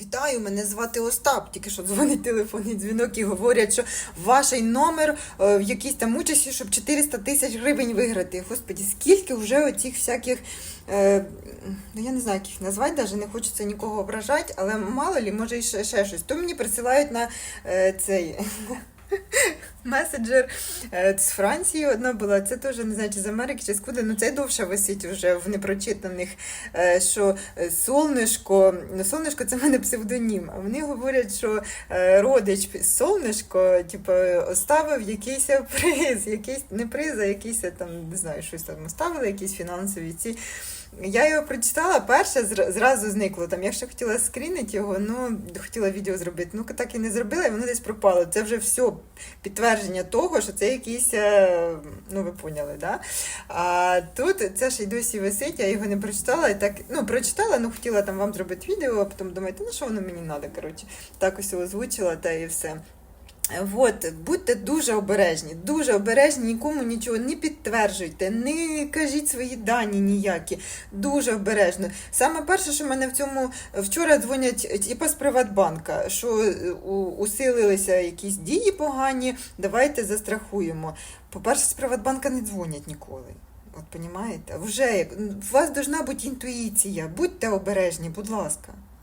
Вітаю, мене звати Остап. Тільки що дзвонить телефонний дзвінок і говорять, що ваш номер е, в якійсь там участі, щоб 400 тисяч гривень виграти. Господі, скільки вже оцих всяких, е, ну я не знаю, як їх назвати, навіть не хочеться нікого ображати, але мало лі, може і ще, ще щось. То мені присилають на е, цей. Меседжер е, з Франції одна була, це теж не знаю, чи з Америки, чи з куди, ну це довше висить вже в непрочитаних, е, що е, сонечко, ну сонечко це в мене псевдонім. А вони говорять, що родич сонечко, типу, оставив якийсь приз, якийсь не приз, а якийсь там, не знаю, щось там оставили, якісь фінансові ці. Я його прочитала перше, зразу зникло. Там я ще хотіла скрінити його, ну хотіла відео зробити. Ну так і не зробила, і воно десь пропало. Це вже все підтвердження того, що це якийсь, е, ну ви поняли, да? А тут це ще й досі висить, я його не прочитала. І так, ну, прочитала, ну хотіла там вам зробити відео, а потім думаю, ну що воно мені треба, коротше. Так ось озвучила та і все. От, будьте дуже обережні, дуже обережні, нікому нічого не підтверджуйте, не кажіть свої дані ніякі. Дуже обережно. Саме перше, що мене в цьому вчора дзвонять типа з Приватбанка, що е, усилилися якісь дії погані, давайте застрахуємо. По-перше, з Приватбанка не дзвонять ніколи. От понімаєте? Вже як у вас должна бути інтуїція. Будьте обережні, будь ласка.